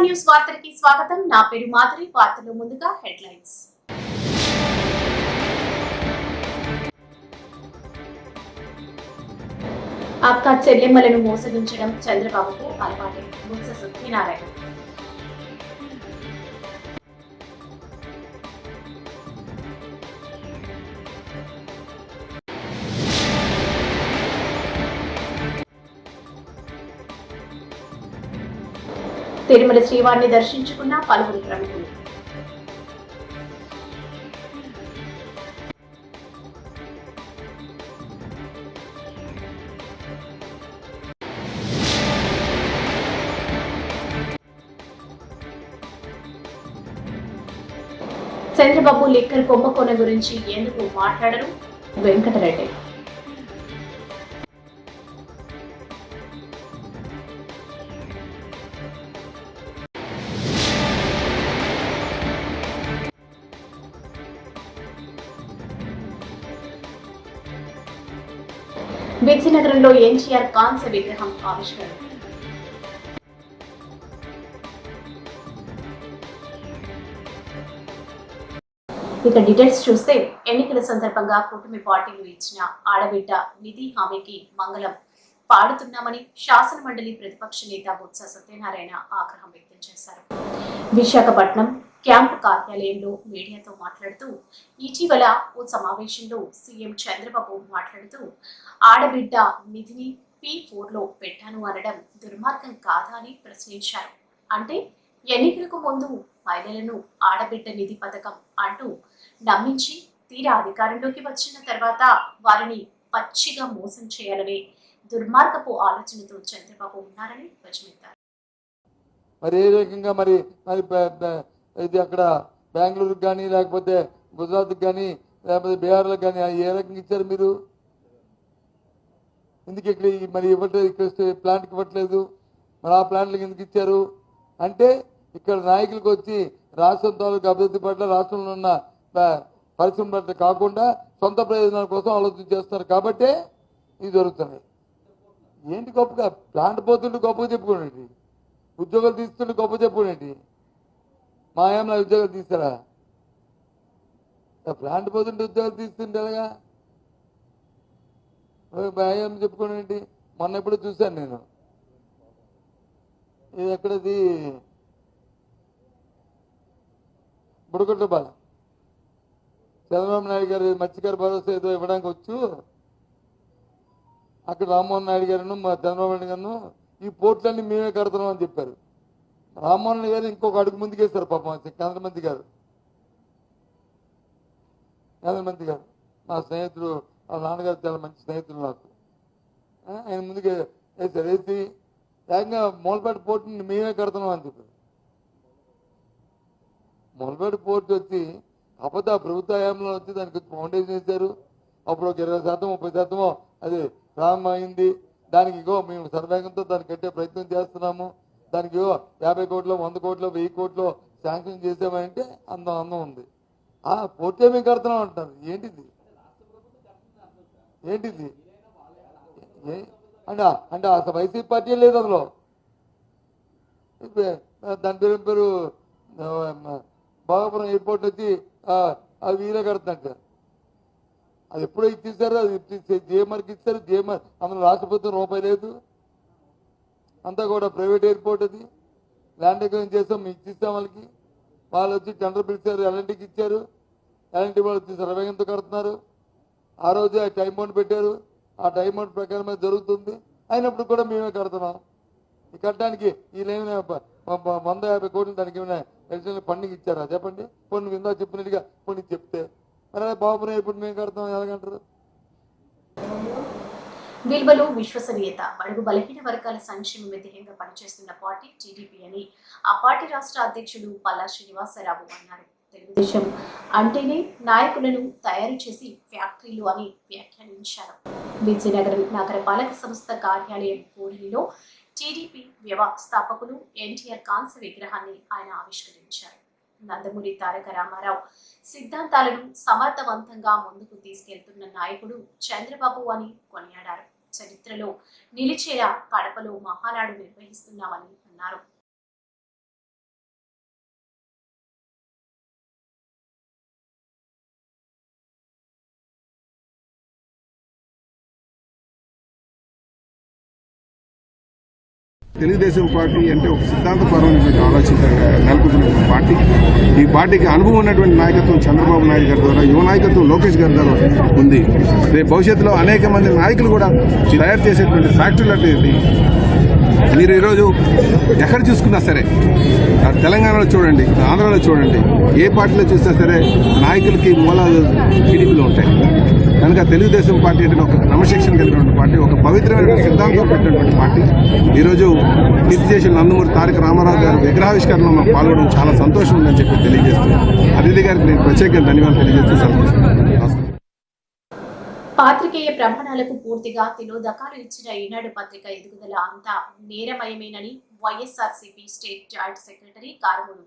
News వార్తలకి స్వాగతం. నా పేరు మాధురి. వార్తలు ముందుగా హెడ్లైన్స్. అక్క చెల్లెమ్మలను మోసగించడం చంద్రబాబుకు అలవాటే. బుత్స సత్యనారాయణ. తిరుమల శ్రీవారిని దర్శించుకున్న పలువురు ప్రముఖులు. చంద్రబాబు లిక్కర్ కుంభకోణం గురించి ఎందుకు మాట్లాడరు? వెంకటరెడ్డి. నగరంలో ఎన్టీఆర్ కాంస్య విగ్రహం ఆవిష్కరణ. ఇక డీటెయిల్స్ చూస్తే ఎన్నికల సందర్భంగా కూటమి పార్టీలు ఇచ్చిన ఆడబిడ్డ నిధి హామీకి మంగళం. పాడుతున్నామని శాసన మండలి ప్రతిపక్ష నేత బొత్స సత్యనారాయణ ఆగ్రహం వ్యక్తం చేశారు. విశాఖపట్నం క్యాంపు కార్యాలయంలో మీడియాతో మాట్లాడుతూ ఇటీవల ఓ సమావేశంలో సీఎం చంద్రబాబు మాట్లాడుతూ ఆడబిడ్డ నిధిని పి ఫోర్లో పెట్టాను అనడం దుర్మార్గం కాదా అని ప్రశ్నించారు. అంటే ఎన్నికలకు ముందు మహిళలను ఆడబిడ్డ నిధి పథకం అంటూ నమ్మించి తీరా అధికారంలోకి వచ్చిన తర్వాత వారిని పచ్చిగా మోసం చేయాలనే దుర్మార్గపు ఆలోచనతో చంద్రబాబు ఉన్నారని ధ్వజమెత్తారు. మరి ఏ రకంగా మరి మరి ఇది అక్కడ బెంగళూరుకి కానీ లేకపోతే గుజరాత్కి కానీ లేకపోతే బీహార్లకు కానీ ఏ రకంగా ఇచ్చారు మీరు? ఎందుకు ఇక్కడ మరి ఇవ్వట్లేదు ఇక్కడ ప్లాంట్కి ఇవ్వట్లేదు? మరి ఆ ప్లాంట్లకు ఎందుకు ఇచ్చారు? అంటే ఇక్కడ నాయకులకు వచ్చి రాష్ట్రం తాలూకు అభివృద్ధి పట్ల రాష్ట్రంలో ఉన్న పరిశ్రమ పట్ల కాకుండా సొంత ప్రయోజనాల కోసం ఆలోచన చేస్తున్నారు కాబట్టే ఇది జరుగుతున్నాయి ఏంటి గొప్పగా? ప్లాంట్ పోతుంటే గొప్పగా చెప్పుకోండి ఉద్యోగాలు తీస్తుంటే గొప్ప చెప్పుకోనండి మా ఏమైనా ఉద్యోగాలు తీస్తారా? ప్లాంట్ పోతుంటే ఉద్యోగాలు తీస్తుంటే ఎలాగా భయం చెప్పుకోనండి మొన్న ఎప్పుడు చూశాను నేను. ఇది ఎక్కడది? బుడగొట్టబాల చంద్రబాబు నాయుడు గారు మత్స్యకార భరోసా ఏదో ఇవ్వడానికి వచ్చు. అక్కడ రామ్మోహన్ నాయుడు గారును మా చంద్రబాబు నాయుడు గారును ఈ పోర్టులన్నీ మేమే కడుతున్నాం అని చెప్పారు. రామ్మోహన్ నాయుడు గారు ఇంకొక అడుగు ముందుకేస్తారు పాపం కేంద్రమంత్రి గారు. కేంద్రమంత్రి గారు. నా స్నేహితుడు వాళ్ళ నాన్నగారు చాలా మంచి స్నేహితులు నాకు. ఆయన ముందుకే వేసారు వేసి ఏకంగా మూలపేట పోర్టుని మేమే కడుతున్నాం అని చెప్పారు. మూలపేట పోర్టు వచ్చి అబద్ధ ప్రభుత్వ హయాంలో వచ్చి దానికి ఫౌండేషన్ వేశారు. అప్పుడు ఒక ఇరవై శాతం ముప్పై శాతమో అది ప్రారంభం అయింది దానికి ఇగో మేము సర్వేగంతో దాన్ని కట్టే ప్రయత్నం చేస్తున్నాము. దానికి ఇగో యాభై కోట్లు వంద కోట్లు వెయ్యి కోట్లు శాంక్షన్ చేసామంటే అందం అందం ఉంది. ఆ పోర్టే మేము కడుతున్నాం అంటారు. ఏంటిది? ఏంటిది? ఏ- అంటే అంటే అసలు వైసీపీ పార్టీ లేదు అందులో. దాని పేరు పేరు భోగాపురం ఎయిర్పోర్ట్ వచ్చి వీరే కడుతున్నట్టు అది ఎప్పుడో ఇచ్చేసారో అది జేఎంఆర్కి ఇచ్చారు జేఎంఆర్ అందులో రాష్ట్ర ప్రభుత్వం రూపాయి లేదు. అంతా కూడా ప్రైవేట్ ఎయిర్పోర్ట్ అది. ల్యాండ్ అగ్రిమెంట్ చేస్తాం మేము ఇచ్చిస్తాం వాళ్ళకి. వాళ్ళు వచ్చి టెండర్ పిలిచారు ఎల్ఎన్టీకి ఇచ్చారు. ఎల్ఎన్టీ వాళ్ళు వచ్చి సర్వేగంతో కడుతున్నారు? ఆ రోజు ఆ టైం బౌండ్ పెట్టారు. ఆ టైం బౌండ్ ప్రకారమే జరుగుతుంది. అయినప్పుడు కూడా మేమే కడుతున్నాం. ఈ కట్టడానికి వీళ్ళేమైనా ప- వంద యాభై కోట్లు దానికి ఏమైనా ఎడిషనల్ పండుగ ఇచ్చారా? చెప్పండి. కొన్ని విందా చెప్పినట్టుగా కొన్ని చెప్తే. అరే అదే ఇప్పుడు మేము కడతాం ఎలాగంటారు? విలువలు విశ్వసనీయత బడుగు బలహీన వర్గాల సంక్షేమమే ధ్యేయంగా పనిచేస్తున్న పార్టీ టీడీపీ అని ఆ పార్టీ రాష్ట్ర అధ్యక్షుడు పల్లా శ్రీనివాసరావు అన్నారు. తెలుగుదేశం అంటేనే నాయకులను తయారు చేసి ఫ్యాక్టరీలు అని వ్యాఖ్యానించారు. విజయనగరం నగరపాలక సంస్థ కార్యాలయం కూడలిలో టీడీపీ వ్యవస్థాపకులు ఎన్టీఆర్ కాంస్య విగ్రహాన్ని ఆయన ఆవిష్కరించారు. నందమూరి తారక రామారావు సిద్ధాంతాలను సమర్థవంతంగా ముందుకు తీసుకెళ్తున్న నాయకుడు చంద్రబాబు అని కొనియాడారు. చరిత్రలో నిలిచేలా కడపలో మహానాడు నిర్వహిస్తున్నామని అన్నారు. తెలుగుదేశం పార్టీ అంటే ఒక సిద్ధాంతపరమైనటువంటి ఆలోచన నెలకొల్పినటువంటి పార్టీ. ఈ పార్టీకి అనుభవం ఉన్నటువంటి నాయకత్వం చంద్రబాబు నాయుడు గారి ద్వారా యువ నాయకత్వం లోకేష్ గారి ద్వారా ఉంది. రేపు భవిష్యత్తులో అనేక మంది నాయకులు కూడా తయారు చేసేటువంటి ఫ్యాక్టరీలు అంటే మీరు ఈరోజు ఎక్కడ చూసుకున్నా సరే తెలంగాణలో చూడండి ఆంధ్రాలో చూడండి ఏ పార్టీలో చూసినా సరే నాయకులకి మూలాలు టీడీపీలో ఉంటాయి. కనుక తెలుగుదేశం పార్టీ అంటే ఒక క్రమశిక్షణ కలిగినటువంటి పార్టీ ఒక పవిత్రమైన సిద్ధాంతం పెట్టినటువంటి పార్టీ. ఈరోజు కీర్తి చేసిన నందమూరి తారక రామారావు గారు విగ్రహావిష్కరణలో మాకు పాల్గొనడం చాలా సంతోషం ఉందని చెప్పి తెలియజేస్తున్నాను అతిథి గారికి నేను ప్రత్యేకంగా ధన్యవాదాలు తెలియజేస్తూ సంతోషం పాత్రికేయ ప్రమాణాలకు పూర్తిగా తిలోదకాలు ఇచ్చిన ఈనాడు పత్రిక ఎదుగుదల అంతా నేరమయమేనని YSRCP state joint secretary Karamuru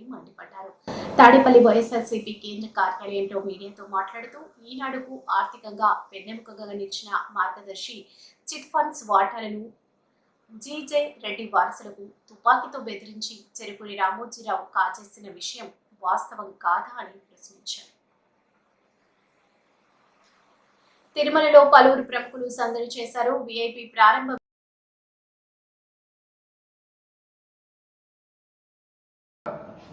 Reddy మండిపడ్డారు. తాడేపల్లి వైఎస్ఆర్సీపీ కేంద్ర కార్యాలయంలో మీడియాతో మాట్లాడుతూ ఈనాడుకు ఆర్థికంగా వెన్నెముకగా నిలిచిన మార్గదర్శి చిట్ ఫండ్స్ వాటాలను జీజే రెడ్డి వారసులకు తుపాకీతో బెదిరించి చెరుకుని రామోజీరావు కాజేసిన విషయం వాస్తవం కాదా అని ప్రశ్నించారు. తిరుమలలో పలువురు ప్రముఖులు సందడి చేశారు. విఐపి ప్రారంభ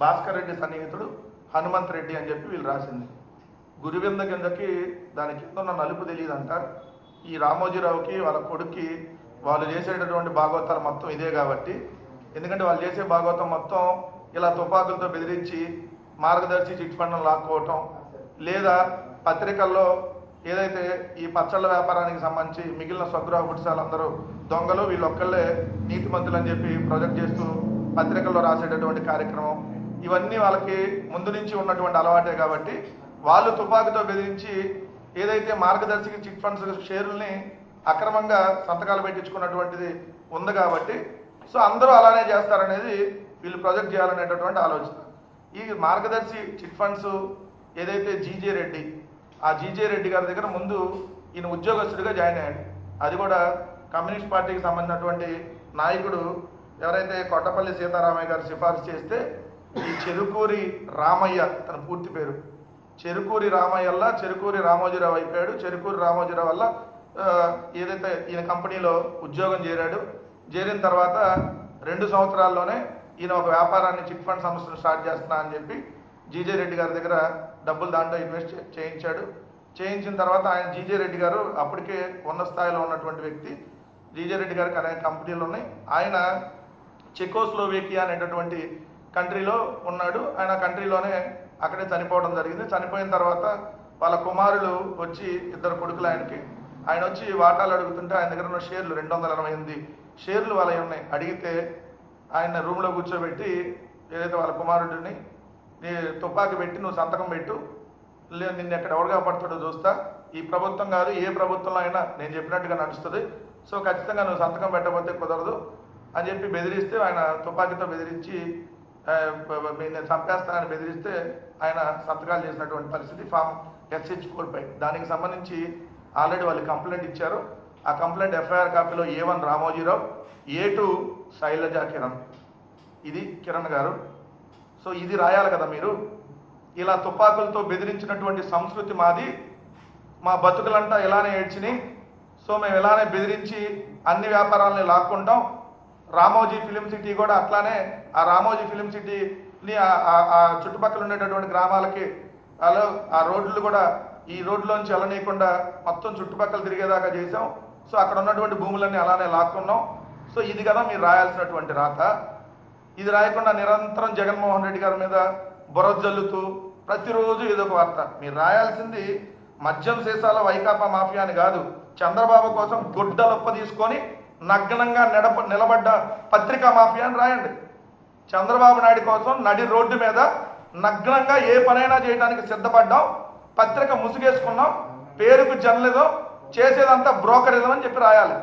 భాస్కర్ రెడ్డి సన్నిహితుడు హనుమంత్ రెడ్డి అని చెప్పి వీళ్ళు రాసింది. గురువింద కిందకి దాని కింద ఉన్న నలుపు తెలియదంట ఈ రామోజీరావుకి వాళ్ళ కొడుక్కి వాళ్ళు చేసేటటువంటి భాగవతాలు మొత్తం ఇదే కాబట్టి. ఎందుకంటే వాళ్ళు చేసే భాగవతం మొత్తం ఇలా తుపాకులతో బెదిరించి మార్గదర్శి చిట్ ఫండ్ను లాక్కోవటం లేదా పత్రికల్లో ఏదైతే ఈ పచ్చళ్ళ వ్యాపారానికి సంబంధించి మిగిలిన స్వగృహ పుట్సాలు దొంగలు వీళ్ళొక్కళ్ళే నీతిమంతులు అని చెప్పి ప్రొజెక్ట్ చేస్తూ పత్రికల్లో రాసేటటువంటి కార్యక్రమం ఇవన్నీ వాళ్ళకి ముందు నుంచి ఉన్నటువంటి అలవాటే కాబట్టి వాళ్ళు తుపాకీతో బెదిరించి ఏదైతే మార్గదర్శికి చిట్ ఫండ్స్ షేర్లని అక్రమంగా సంతకాలు పెట్టించుకున్నటువంటిది ఉంది కాబట్టి సో అందరూ అలానే చేస్తారనేది వీళ్ళు ప్రొజెక్ట్ చేయాలనేటటువంటి ఆలోచన. ఈ మార్గదర్శి చిట్ ఫండ్స్ ఏదైతే జీజే రెడ్డి ఆ జీజే రెడ్డి గారి దగ్గర ముందు ఈయన ఉద్యోగస్తుడిగా జాయిన్ అయ్యాడు. అది కూడా కమ్యూనిస్ట్ పార్టీకి సంబంధించినటువంటి నాయకుడు ఎవరైతే కొట్టపల్లి సీతారామయ్య గారు సిఫార్సు చేస్తే ఈ చెరుకూరి రామయ్య తన పూర్తి పేరు. చెరుకూరి రామయ్యల్ల చెరుకూరి రామోజీరావు అయిపోయాడు. చెరుకూరి రామోజీరావు వల్ల ఏదైతే ఈయన కంపెనీలో ఉద్యోగం చేరాడు. చేరిన తర్వాత రెండు సంవత్సరాల్లోనే ఈయన ఒక వ్యాపారాన్ని చిట్ ఫండ్ సంస్థను స్టార్ట్ చేస్తున్నా అని చెప్పి జీజే రెడ్డి గారి దగ్గర డబ్బులు దాంట్లో ఇన్వెస్ట్ చేయించాడు. చేయించిన తర్వాత ఆయన జీజే రెడ్డి గారు అప్పటికే ఉన్న స్థాయిలో ఉన్నటువంటి వ్యక్తి. జీజే రెడ్డి గారికి అనేక కంపెనీలు ఉన్నాయి. ఆయన చెకోస్లోవేకియా అనేటటువంటి కంట్రీలో ఉన్నాడు. ఆయన కంట్రీలోనే అక్కడే చనిపోవడం జరిగింది. చనిపోయిన తర్వాత వాళ్ళ కుమారులు వచ్చి ఇద్దరు కొడుకులు ఆయనకి. ఆయన వచ్చి వాటాలు అడుగుతుంటే ఆయన దగ్గర ఉన్న షేర్లు రెండు వందల అరవై ఎనిమిది షేర్లు వాళ్ళ ఉన్నాయి. అడిగితే ఆయన రూమ్లో కూర్చోబెట్టి ఏదైతే వాళ్ళ కుమారుడిని నీ తుపాకీ పెట్టి నువ్వు సంతకం పెట్టు. లేదు నిన్ను ఎక్కడ ఎవరు కాపాడుతాడో చూస్తా. ఈ ప్రభుత్వం కాదు ఏ ప్రభుత్వంలో అయినా నేను చెప్పినట్టుగా నడుస్తుంది. సో ఖచ్చితంగా నువ్వు సంతకం పెట్టకపోతే కుదరదు అని చెప్పి బెదిరిస్తే ఆయన తుపాకీతో బెదిరించి నేను చంపేస్తానని బెదిరిస్తే ఆయన సంతకాలు చేసినటువంటి పరిస్థితి ఫామ్ ఎస్హెచ్ కోల్పై దానికి సంబంధించి ఆల్రెడీ వాళ్ళు కంప్లైంట్ ఇచ్చారు. ఆ complaint FIR కాపీలో A one Ramoji Rao A two Shailaja Kiran. ఇది కిరణ్ గారు. సో ఇది రాయాలి కదా మీరు. ఇలా తుపాకులతో బెదిరించినటువంటి సంస్కృతి మాది. మా బతుకులంతా ఇలానే ఏడ్చినాయి. సో మేము ఇలానే బెదిరించి అన్ని వ్యాపారాలని లాక్కుంటాం. రామోజీ ఫిలిం సిటీ కూడా అట్లానే ఆ రామోజీ ఫిలిం సిటీని ఆ- చుట్టుపక్కల ఉండేటటువంటి గ్రామాలకి అలా ఆ రోడ్లు కూడా ఈ రోడ్లోంచి వెళ్ళనీయకుండా మొత్తం చుట్టుపక్కల తిరిగేదాకా చేసాం సో అక్కడ ఉన్నటువంటి భూములన్నీ అలానే లాక్కున్నాం. సో ఇది కదా మీరు రాయాల్సినటువంటి రాత. ఇది రాయకుండా నిరంతరం జగన్మోహన్ రెడ్డి గారి మీద బురద జల్లుతూ ప్రతిరోజు ఏదో ఒక వార్త. మీరు రాయాల్సింది మద్యం సీసాల వైకాపా మాఫియా అని కాదు. చంద్రబాబు కోసం గుడ్డలొప్ప తీసుకొని నగ్నంగా నిడప నిలబడ్డ పత్రికా మాఫియా అని రాయండి. చంద్రబాబు నాయుడు కోసం నడి రోడ్డు మీద నగ్నంగా ఏ పనైనా చేయడానికి సిద్ధపడ్డాం. పత్రిక ముసుగేసుకున్నాం. పేరుకు జర్నలిజం చేసేదంతా బ్రోకరిజం అని చెప్పి రాయాలి.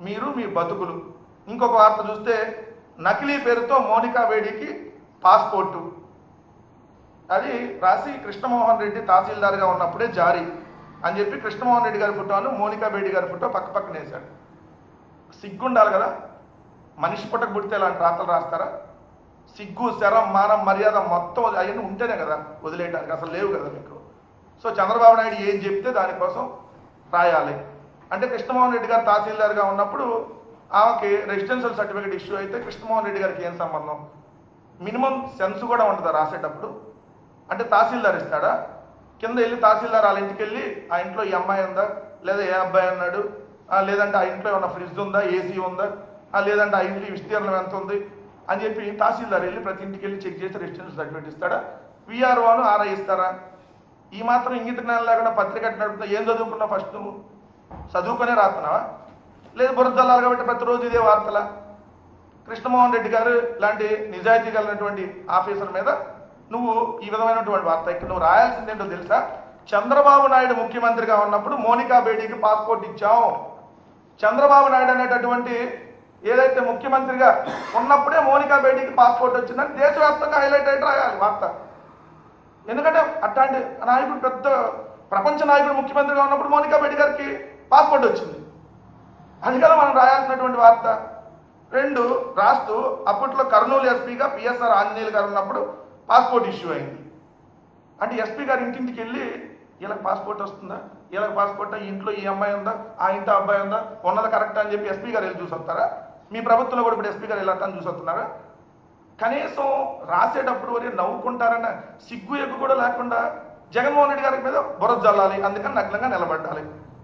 మీరు మీ బతుకులు. ఇంకొక వార్త చూస్తే నకిలీ పేరుతో మోనికా వేడికి పాస్పోర్టు. అది రాసి కృష్ణమోహన్ రెడ్డి తహసీల్దార్గా ఉన్నప్పుడే జారీ అని చెప్పి కృష్ణమోహన్ రెడ్డి గారి ఫోటోను మోనికా బేడి గారి ఫోటో పక్క పక్కన వేశాడు. సిగ్గుండాలి కదా? మనిషి పుట్టక పుడితే ఇలాంటి రాతలు రాస్తారా? సిగ్గు శరం మానం మర్యాద మొత్తం అవన్నీ ఉంటేనే కదా వదిలేయడానికి అసలు లేవు కదా మీకు. సో చంద్రబాబు నాయుడు ఏం చెప్తే దానికోసం రాయాలి. అంటే కృష్ణమోహన్ రెడ్డి గారు తహసీల్దార్గా ఉన్నప్పుడు ఆమెకి రెసిడెన్షియల్ సర్టిఫికేట్ ఇష్యూ అయితే కృష్ణమోహన్ రెడ్డి గారికి ఏం సంబంధం? మినిమం సెన్స్ కూడా ఉంటుందా రాసేటప్పుడు? అంటే తహసీల్దార్ ఇస్తాడా? కింద వెళ్ళి తహసీల్దార్ వాళ్ళ ఇంటికి వెళ్ళి ఆ ఇంట్లో ఈ అమ్మాయి ఉందా? లేదా ఏ అబ్బాయి అన్నాడు లేదంటే ఆ ఇంట్లో ఏమన్నా ఫ్రిడ్జ్ ఉందా ఏసీ ఉందా లేదంటే ఆ ఇంట్లో విస్తీర్ణం ఎంత ఉంది అని చెప్పి తహసీల్దార్ వెళ్ళి ప్రతి ఇంటికి వెళ్ళి చెక్ చేసి రెసిడెన్షియల్ సర్టిఫికేట్ ఇస్తాడా? విఆర్ఓను ఆర్ఐ ఇస్తారా? ఈ మాత్రం ఇంగిత జ్ఞానం లేకుండా పత్రిక నడుపుతా ఏం చదువుకున్నావు ఫస్ట్ నువ్వు? చదువుకునే రాస్తున్నావా లేదు బురదల్లారు కాబట్టి ప్రతిరోజు ఇదే వార్తలా? కృష్ణమోహన్ రెడ్డి గారు లాంటి నిజాయితీ కలిగినటువంటి ఆఫీసర్ మీద నువ్వు ఈ విధమైనటువంటి వార్త ఇక్కడ నువ్వు రాయాల్సింది ఏంటో తెలుసా? చంద్రబాబు నాయుడు ముఖ్యమంత్రిగా ఉన్నప్పుడు మోనికా బేడీకి పాస్పోర్ట్ ఇచ్చావు చంద్రబాబు నాయుడు అనేటటువంటి ఏదైతే ముఖ్యమంత్రిగా ఉన్నప్పుడే మోనికా బేడీకి పాస్పోర్ట్ వచ్చిందని దేశవ్యాప్తంగా హైలైట్ అయితే రాయాలి వార్త. ఎందుకంటే అట్లాంటి నాయకుడు పెద్ద ప్రపంచ నాయకుడు ముఖ్యమంత్రిగా ఉన్నప్పుడు మోనికా బేడి గారికి పాస్పోర్ట్ వచ్చింది. అది కదా మనం రాయాల్సినటువంటి వార్త. రెండు రాస్తూ అప్పట్లో కర్నూలు ఎస్పీగా పిఎస్ఆర్ ఆంజనేయులు గారు ఉన్నప్పుడు పాస్పోర్ట్ ఇష్యూ అయింది. అంటే ఎస్పీ గారి ఇంటింటికి వెళ్ళి వీళ్ళకి పాస్పోర్ట్ వస్తుందా? వీళ్ళకి పాస్పోర్ట్ ఇంట్లో ఈ అమ్మాయి ఉందా? ఆ ఇంట్లో అబ్బాయి ఉందా? ఉన్నది కరెక్ట్ అని చెప్పి ఎస్పీ గారు వెళ్ళి చూసి వస్తారా మీ ప్రభుత్వంలో కూడా ఇప్పుడు ఎస్పీ గారు వెళ్ళాలని చూసొస్తున్నారా? కనీసం రాసేటప్పుడు వరే నవ్వుకుంటారన్న సిగ్గు ఎగ్గు కూడా లేకుండా జగన్మోహన్ రెడ్డి గారి మీద బురద జల్లాలి అందుకని నగ్నంగా నిలబడాలి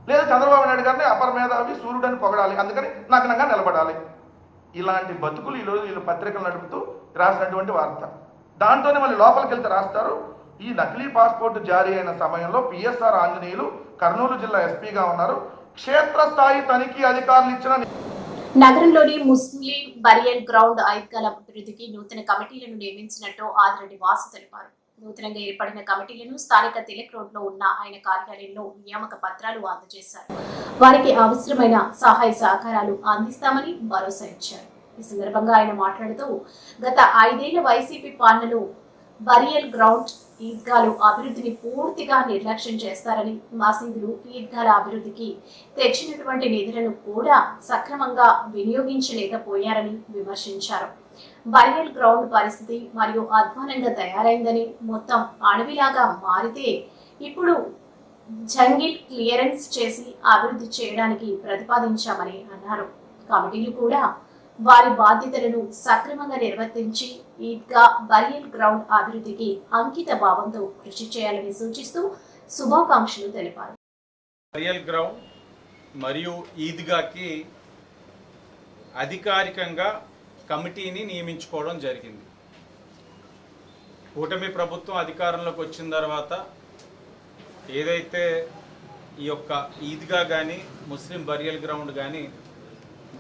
లేదా చంద్రబాబు నాయుడు గారిని అపర మేధావి సూర్యుడని పొగడాలి అందుకని నగ్నంగా నిలబడాలి. ఇలాంటి బతుకులు ఈరోజు వీళ్ళు పత్రికలు నడుపుతూ రాసినటువంటి వార్త. దాంతోనే మళ్ళీ లోపలికి వెళ్తే రాస్తారు. ఈ నకిలీ పాస్పోర్ట్ జారీ అయిన సమయంలో పిఎస్ఆర్ ఆంజనేయులు కర్నూలు జిల్లా ఎస్పీగా ఉన్నారు. క్షేత్రస్థాయి తనిఖీ అధికారులు ఇచ్చిన నగరంలోని ముస్లిం బరియల్ గ్రౌండ్ ఐద్గాల అభివృద్ధికి నూతన కమిటీలను నియమించినట్టు ఆదిరెడ్డి వాసు తెలిపారు. నూతనంగా ఏర్పడిన కమిటీలను స్థానిక తిలక్ రోడ్లో ఉన్న ఆయన కార్యాలయంలో నియామక పత్రాలు అందజేశారు. వారికి అవసరమైన సహాయ సహకారాలు అందిస్తామని భరోసా ఇచ్చారు. ఈ సందర్భంగా ఆయన మాట్లాడుతూ గత ఐదేళ్ళ వైసీపీ పాలనలో బరియల్ గ్రౌండ్ ఈద్గాలు అభివృద్ధిని పూర్తిగా నిర్లక్ష్యం చేస్తారని మసీదులు ఈద్గాల అభివృద్ధికి తెచ్చినటువంటి నిధులను కూడా సక్రమంగా వినియోగించలేకపోయారని విమర్శించారు. బరియల్ గ్రౌండ్ పరిస్థితి మరియు అధ్వానంగా తయారైందని మొత్తం అడవిలాగా మారితే ఇప్పుడు జంగిల్ క్లియరెన్స్ చేసి అభివృద్ధి చేయడానికి ప్రతిపాదించామని అన్నారు. కమిటీలు కూడా వారి బాధ్యతలను సక్రమంగా నిర్వర్తించి ఈద్గా బరియల్ గ్రౌండ్ అభివృద్ధికి అంకిత భావంతో కృషి చేయాలని సూచిస్తూ శుభాకాంక్షలు తెలిపారు. బరియల్ గ్రౌండ్ మరియు ఈద్గాకి అధికారికంగా కమిటీని నియమించుకోవడం జరిగింది. కూటమి ప్రభుత్వం అధికారంలోకి వచ్చిన తర్వాత ఏదైతే ఈ యొక్క ఈద్గా కానీ ముస్లిం బరియల్ గ్రౌండ్ కానీ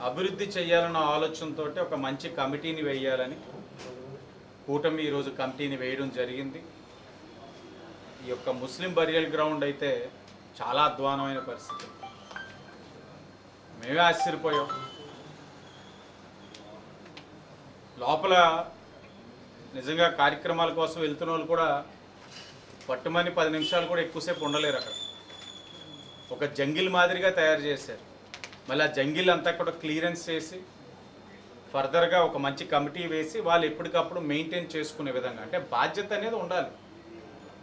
అభివృద్ధి చేయాలన్న ఆలోచనతో ఒక మంచి కమిటీని వేయాలని కూటమి ఈరోజు కమిటీని వేయడం జరిగింది. ఈ యొక్క ముస్లిం బరియల్ గ్రౌండ్ అయితే చాలా అధ్వానమైన పరిస్థితి. మేమే ఆశ్చర్యపోయాం. లోపల నిజంగా కార్యక్రమాల కోసం వెళ్తున్న వాళ్ళు కూడా పట్టుమని పది నిమిషాలు కూడా ఎక్కువసేపు ఉండలేరు అక్కడ. ఒక జంగిల్ మాదిరిగా తయారు చేశారు. మళ్ళీ ఆ జంగిల్ అంతా కూడా క్లియరెన్స్ చేసి ఫర్దర్గా ఒక మంచి కమిటీ వేసి వాళ్ళు ఎప్పటికప్పుడు మెయింటైన్ చేసుకునే విధంగా అంటే బాధ్యత అనేది ఉండాలి.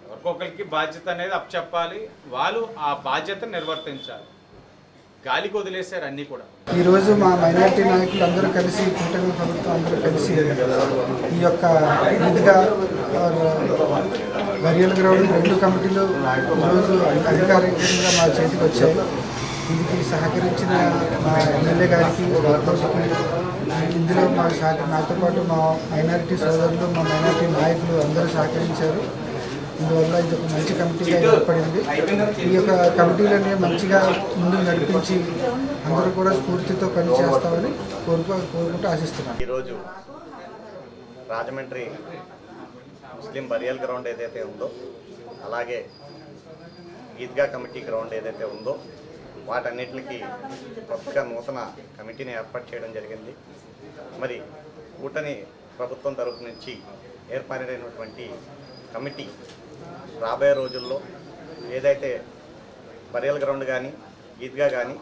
ఎవరికొకరికి బాధ్యత అనేది అప్పచెప్పాలి. వాళ్ళు ఆ బాధ్యతను నిర్వర్తించాలి. గాలికి వదిలేశారు అన్నీ కూడా. ఈరోజు మా మైనార్టీ నాయకులు అందరూ కలిసి కూటమి ప్రభుత్వం అందరూ కలిసి ఈ యొక్క ఇదిగా బరియల్ గ్రౌండ్ రెండు కమిటీలు ఈరోజు అధికారికంగా మా చేతికి వచ్చాయి. దీనికి సహకరించిన మా ఎమ్మెల్యే గారికి గౌరవకి ఇందులో మా నాతో పాటు మా మైనారిటీ సోదరులు మా మైనారిటీ నాయకులు అందరూ సహకరించారు. ఇందువల్ల ఇది ఒక మంచి కమిటీగా ఏర్పడింది. ఈ యొక్క కమిటీలని మంచిగా ముందుకు నడిపించి అందరూ కూడా స్ఫూర్తితో పనిచేస్తామని కోరుకు కోరుకుంటూ ఆశిస్తున్నాను. ఈరోజు రాజమండ్రి ముస్లిం బరియల్ గ్రౌండ్ ఏదైతే ఉందో అలాగే ఈద్గా కమిటీ గ్రౌండ్ ఏదైతే ఉందో వాటన్నిటికి కొత్తగా నూతన కమిటీని ఏర్పాటు చేయడం జరిగింది. మరి కూటమి ప్రభుత్వం తరపు నుంచి ఏర్పాటైనటువంటి కమిటీ రాబోయే రోజుల్లో ఏదైతే బరియల్ గ్రౌండ్ కానీ ఈద్గా కానీ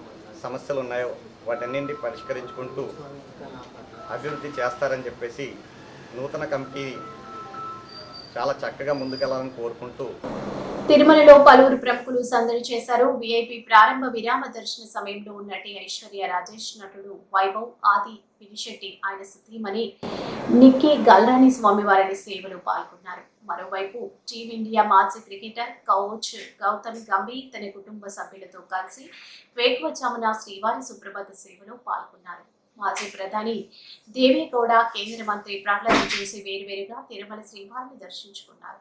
సమస్యలు ఉన్నాయో వాటన్నింటినీ పరిష్కరించుకుంటూ అభివృద్ధి చేస్తారని చెప్పేసి నూతన కమిటీ చాలా చక్కగా ముందుకెళ్ళాలని కోరుకుంటూ తిరుమలలో పలువురు ప్రముఖులు సందడి చేశారు. విఐపి ప్రారంభ విరామ దర్శన సమయంలో నటి ఐశ్వర్య రాజేష్ నటుడు వైభవ్ ఆది పినిశెట్టి ఆయన సతీమణి నిక్కీ గల్రాని స్వామివారిని సేవలో పాల్గొన్నారు. మరోవైపు టీమిండియా మాజీ క్రికెటర్ కోచ్ గౌతమ్ గంభీర్ తన కుటుంబ సభ్యులతో కలిసి వేకువజామున శ్రీవారి సుప్రభాత సేవలో పాల్గొన్నారు. మాజీ ప్రధాని దేవేగౌడ కేంద్ర మంత్రి ప్రహ్లాద్ జోషి వేరువేరుగా తిరుమల శ్రీవారిని దర్శించుకున్నారు.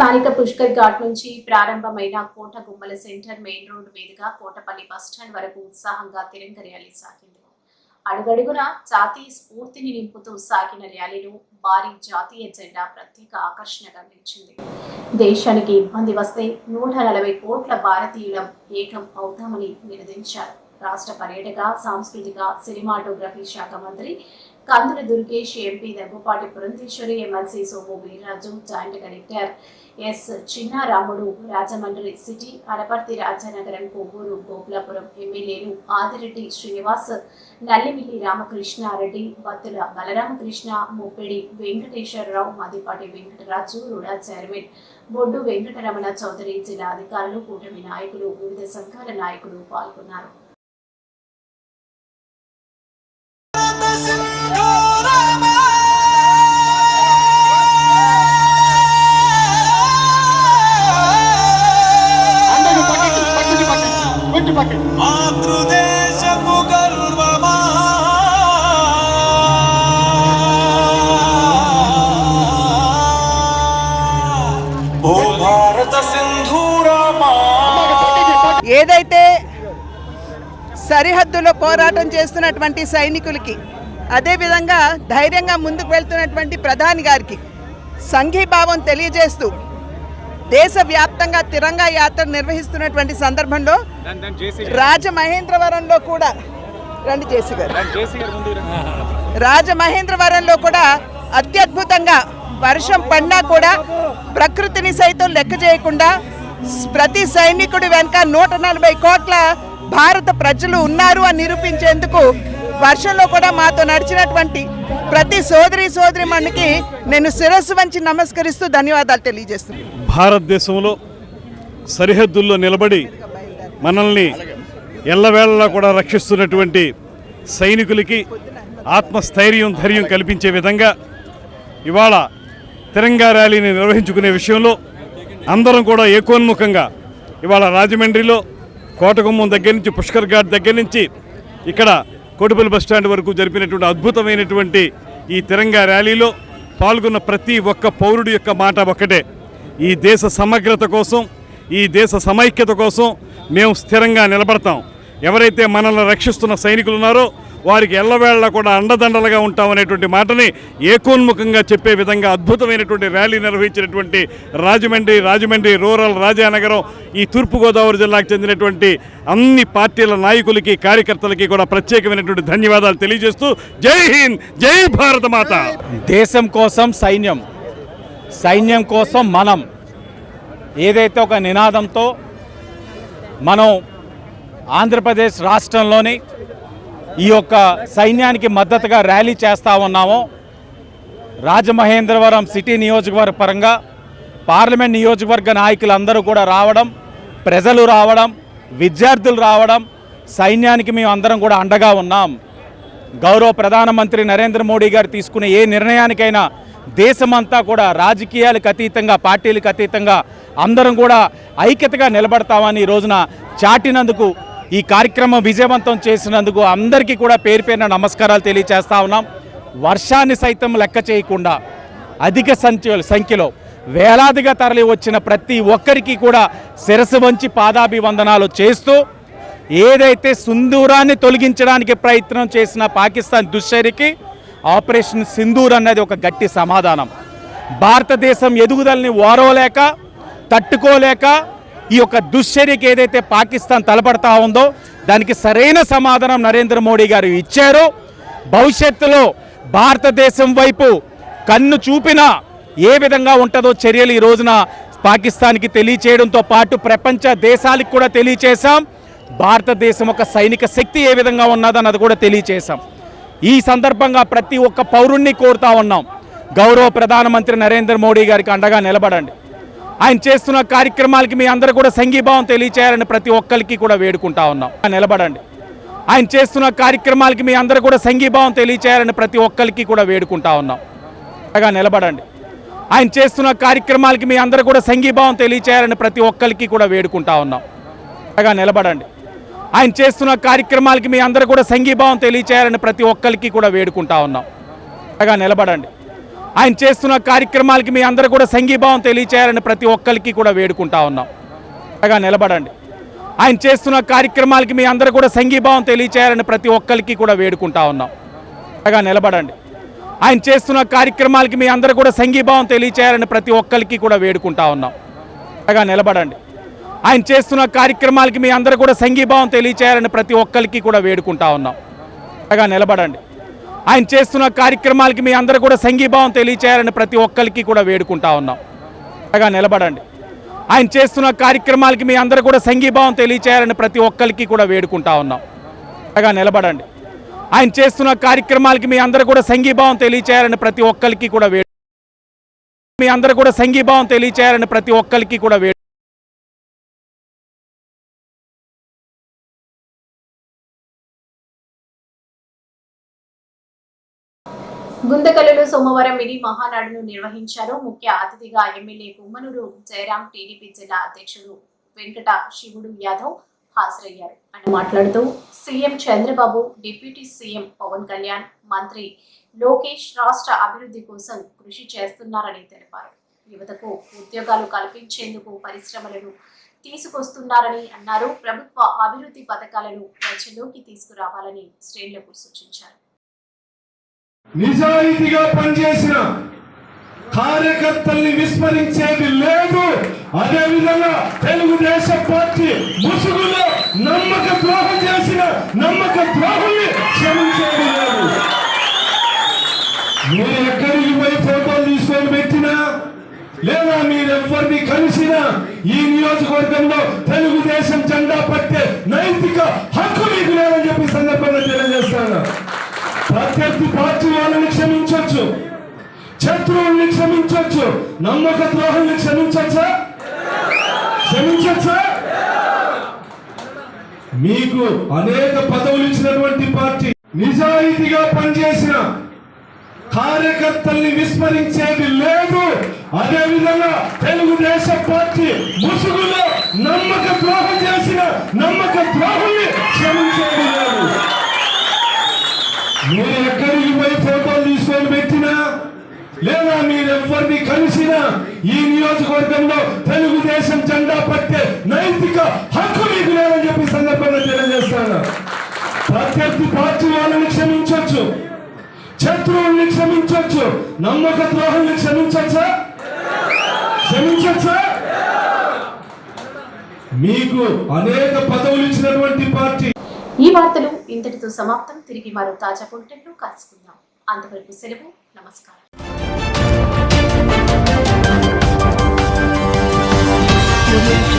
స్థానిక పుష్కర్ ఘాట్ నుంచి ప్రారంభమైన Kota Gummala centre main road మీదుగా కోటపల్లి బస్టాండ్ వరకు ఉత్సాహంగా తిరంగ ర్యాలీ సాగింది. అడుగడుగున జాతీయ స్ఫూర్తిని నింపుతూ సాగిన ర్యాలీలో భారీ జాతీయ జెండా ప్రత్యేక ఆకర్షణగా నిలిచింది. దేశానికి ఇబ్బంది వస్తే నూట నలభై కోట్ల భారతీయులం ఏకం అవుతామని నిలదించారు రాష్ట్ర పర్యటక సాంస్కృతిక సినిమాటోగ్రఫీ శాఖ మంత్రి Kandula Durgesh MP Daggubati Purandeswari MLC Somu Veerraju joint collector S Chinnaramudu Rajahmundry city Anaparthi Rajanagaram Kovvur Gokulapuram ఎమ్మెల్యేలు ఆదిరెడ్డి శ్రీనివాస్ నల్లిమిల్లి రామకృష్ణారెడ్డి బత్తుల బలరామకృష్ణ ముప్పిడి వెంకటేశ్వరరావు మదిపాటి వెంకటరాజు రుడా చైర్మన్ బొడ్డు వెంకటరమణ చౌదరి జిల్లా అధికారులు కూటమి నాయకులు వివిధ సంఘాల నాయకులు పాల్గొన్నారు. మాతృదేశపు గర్వమా. ఓ భారత సింధూరమా. ఏదైతే సరిహద్దులో పోరాటం చేస్తున్నటువంటి సైనికులకి అదేవిధంగా ధైర్యంగా ముందుకు వెళ్తున్నటువంటి ప్రధాని గారికి సంఘీభావం తెలియజేస్తూ దేశవ్యాప్తంగా తిరంగా యాత్ర నిర్వహిస్తున్నటువంటి సందర్భంలో రాజమహేంద్రవరంలో కూడా రండి జేసీ గారు. రాజమహేంద్రవరంలో కూడా అత్యద్భుతంగా వర్షం పడినా కూడా ప్రకృతిని సైతం లెక్క చేయకుండా ప్రతి సైనికుడి వెనుక నూట నలభై కోట్ల భారత ప్రజలు ఉన్నారు అని నిరూపించేందుకు వర్షంలో కూడా మాతో నడిచినటువంటి ప్రతి సోదరి సోదరి మనికి నేను శిరస్సు వంచి నమస్కరిస్తూ ధన్యవాదాలు తెలియజేస్తున్నాను. భారతదేశంలో సరిహద్దుల్లో నిలబడి మనల్ని ఎల్లవేళలా కూడా రక్షిస్తున్నటువంటి సైనికులకి ఆత్మస్థైర్యం ధైర్యం కల్పించే విధంగా ఇవాళ తిరంగా ర్యాలీని నిర్వహించుకునే విషయంలో అందరం కూడా ఏకోన్ముఖంగా ఇవాళ రాజమండ్రిలో కోటగుమ్మం దగ్గర నుంచి పుష్కర్ ఘాట్ దగ్గర నుంచి ఇక్కడ కోటిపల్లి బస్టాండ్ వరకు జరిపినటువంటి అద్భుతమైనటువంటి ఈ తిరంగా ర్యాలీలో పాల్గొన్న ప్రతి ఒక్క పౌరుడి యొక్క మాట ఒక్కటే. ఈ దేశ సమగ్రత కోసం ఈ దేశ సమైక్యత కోసం మేము స్థిరంగా నిలబడతాం. ఎవరైతే మనల్ని రక్షిస్తున్న సైనికులు ఉన్నారో వారికి ఎల్లవేళలా కూడా అండదండలుగా ఉంటామనేటువంటి మాటని ఏకోన్ముఖంగా చెప్పే విధంగా అద్భుతమైనటువంటి ర్యాలీ నిర్వహించినటువంటి రాజమండ్రి రాజమండ్రి రూరల్ రాజానగరం ఈ తూర్పుగోదావరి జిల్లాకు చెందినటువంటి అన్ని పార్టీల నాయకులకి కార్యకర్తలకి కూడా ప్రత్యేకమైనటువంటి ధన్యవాదాలు తెలియజేస్తూ జై హింద్ జై భారత మాత. దేశం కోసం సైన్యం. సైన్యం కోసం మనం ఏదైతే ఒక నినాదంతో మనం ఆంధ్రప్రదేశ్ రాష్ట్రంలోని ఈ యొక్క సైన్యానికి మద్దతుగా ర్యాలీ చేస్తూ ఉన్నామో రాజమహేంద్రవరం సిటీ నియోజకవర్గ పరంగా పార్లమెంట్ నియోజకవర్గ నాయకులందరూ కూడా రావడం ప్రజలు రావడం విద్యార్థులు రావడం సైన్యానికి మేము అందరం కూడా అండగా ఉన్నాం. గౌరవ ప్రధానమంత్రి నరేంద్ర మోడీ గారు తీసుకునే ఏ నిర్ణయానికైనా దేశమంతా కూడా రాజకీయాలకు అతీతంగా పార్టీలకు అతీతంగా అందరం కూడా ఐక్యతగా నిలబడతామని ఈ రోజున చాటినందుకు ఈ కార్యక్రమం విజయవంతం చేసినందుకు అందరికీ కూడా పేరు పేరున నమస్కారాలు తెలియజేస్తా ఉన్నాం. వర్షాన్ని సైతం లెక్క చేయకుండా అధిక సంఖ్య సంఖ్యలో వేలాదిగా తరలి వచ్చిన ప్రతి ఒక్కరికి కూడా శిరసు వంచి పాదాభివందనాలు చేస్తూ ఏదైతే సుందూరాన్ని తొలగించడానికి ప్రయత్నం చేసిన పాకిస్తాన్ దుశ్చర్యకి ఆపరేషన్ సింధూర్ అన్నది ఒక గట్టి సమాధానం. భారతదేశం ఎదుగుదలని ఓరవలేక తట్టుకోలేక ఈ యొక్క దుశ్చర్యకి ఏదైతే పాకిస్తాన్ తలపడతా ఉందో దానికి సరైన సమాధానం నరేంద్ర మోడీ గారు ఇచ్చారు. భవిష్యత్తులో భారతదేశం వైపు కన్ను చూపినా ఏ విధంగా ఉంటుందో చర్యలు ఈ రోజున పాకిస్తాన్కి తెలియచేయడంతో పాటు ప్రపంచ దేశాలకు కూడా తెలియచేశాం. భారతదేశం ఒక సైనిక శక్తి ఏ విధంగా ఉన్నదన్నది కూడా తెలియచేశాం. ఈ సందర్భంగా ప్రతి ఒక్క పౌరుణ్ణి కోరుతా ఉన్నాం. గౌరవ ప్రధానమంత్రి నరేంద్ర మోడీ గారికి అండగా నిలబడండి. ఆయన చేస్తున్న కార్యక్రమాలకి మీ అందరూ కూడా సంఘీభావం తెలియచేయాలని ప్రతి ఒక్కరికి కూడా వేడుకుంటా ఉన్నాం. నిలబడండి. ఆయన చేస్తున్న కార్యక్రమాలకి మీ అందరూ కూడా సంఘీభావం తెలియచేయాలని ప్రతి ఒక్కరికి కూడా వేడుకుంటా ఉన్నాం. అండగా నిలబడండి. ఆయన చేస్తున్న కార్యక్రమాలకి మీ అందరూ కూడా సంఘీభావం తెలియచేయాలని ప్రతి ఒక్కరికి కూడా వేడుకుంటా ఉన్నాం. అండగా నిలబడండి. ఆయన చేస్తున్న కార్యక్రమాలకి మీ అందరూ కూడా సంఘీభావం తెలియచేయాలని ప్రతి ఒక్కరికి కూడా వేడుకుంటా ఉన్నాం. అండగా నిలబడండి. ఆయన చేస్తున్న కార్యక్రమాలకి మీ అందరూ కూడా సంఘీభావం తెలియచేయాలని ప్రతి ఒక్కరికి కూడా వేడుకుంటా ఉన్నాం. అండగా నిలబడండి. ఆయన చేస్తున్న కార్యక్రమాలకి మీ అందరూ కూడా సంఘీభావం తెలియచేయాలని ప్రతి ఒక్కరికి కూడా వేడుకుంటా ఉన్నాం. అండగా నిలబడండి. ఆయన చేస్తున్న కార్యక్రమాలకి మీ అందరూ కూడా సంఘీభావం తెలియచేయాలని ప్రతి ఒక్కరికి కూడా వేడుకుంటా ఉన్నాం. అండగా నిలబడండి. ఆయన చేస్తున్న కార్యక్రమాలకి మీ అందరూ కూడా సంఘీభావం తెలియచేయాలని ప్రతి ఒక్కరికి కూడా వేడుకుంటా ఉన్నాం. అండగా నిలబడండి. ఆయన చేస్తున్న కార్యక్రమాలకి మీ అందరూ కూడా సంఘీభావం తెలియచేయాలని ప్రతి ఒక్కరికి కూడా వేడుకుంటా ఉన్నాం. అండగా నిలబడండి. ఆయన చేస్తున్న కార్యక్రమాలకి మీ అందరూ కూడా సంఘీభావం తెలియచేయాలని ప్రతి ఒక్కరికి కూడా వేడుకుంటా ఉన్నాం. అండగా నిలబడండి. ఆయన చేస్తున్న కార్యక్రమాలకి మీ అందరూ కూడా సంఘీభావం తెలియచేయాలని ప్రతి ఒక్కరికి కూడా వేడు మీ అందరూ కూడా సంఘీభావం తెలియచేయాలని ప్రతి ఒక్కరికి కూడా వేడు సోమవారం మినీ మహానాడును నిర్వహించారు ముఖ్య అతిథిగా ఎమ్మెల్యే కుమ్మనూరు జయరాం టీడీపీ జిల్లా అధ్యక్షుడు వెంకట శివుడు యాదవ్ హాజరయ్యారు. ఆయన మాట్లాడుతూ CM Chandrababu deputy CM Pawan Kalyan మంత్రి లోకేష్ రాష్ట్ర అభివృద్ధి కోసం కృషి చేస్తున్నారని తెలిపారు. యువతకు ఉద్యోగాలు కల్పించేందుకు పరిశ్రమలను తీసుకొస్తున్నారని అన్నారు. ప్రభుత్వ అభివృద్ధి పథకాలను ప్రజల్లోకి తీసుకురావాలని శ్రేణులకు సూచించారు. నిజాయితీగా పనిచేసిన కార్యకర్తల్ని విస్మరించేది లేదు. అదే విధంగా తెలుగుదేశం పార్టీ ముసుగులో నమ్మక ద్రోహం చేసిన నమ్మక ద్రోహుల్ని క్షమించేది లేదు. మీరు ఎక్కడికి పోయి ఫోటోలు తీసుకొని పెట్టినా లేదా మీరెవ్వరిని కలిసినా ఈ నియోజకవర్గంలో తెలుగుదేశం జెండా పట్టే నైతిక హక్కు మీకు లేదని చెప్పి సందర్భంగా తెలియజేస్తాను. ప్రత్యర్థి పార్టీ వాళ్ళని క్షమించవచ్చు. శత్రువుల్ని క్షమించవచ్చు. నమ్మక ద్రోహాన్ని క్షమించచ్చా క్షమించచ్చా మీకు అనేక పదవులు ఇచ్చినటువంటి పార్టీ నిజాయితీగా పనిచేసిన కార్యకర్తల్ని విస్మరించేది లేదు. అదే విధంగా తెలుగుదేశం పార్టీ ముసుగులో నమ్మక ద్రోహం చేసిన నమ్మక ద్రోహం క్షమించేది లేదు మీరు ఎక్కడికి పోయి ఫోటోలు తీసుకొని పెట్టినా లేదా మీరెవ్వరిని కలిసినా ఈ నియోజకవర్గంలో తెలుగుదేశం జెండా పట్టే నైతిక హక్కు మీకు లేదని చెప్పి సందర్భంగా తెలియజేస్తాను. ప్రత్యర్థి పార్టీ వాళ్ళని క్షమించవచ్చు. శత్రువుల్ని క్షమించవచ్చు. నమ్మక ద్రోహాన్ని క్షమించచ్చా క్షమించచ్చా మీకు అనేక పదవులు ఇచ్చినటువంటి పార్టీ. ఈ వార్తలు ఇంతటితో సమాప్తం. తిరిగి మరో తాజా బులెటిన్లో కలుసుకుందాం. అంతవరకు సెలవు నమస్కారం. Thank you.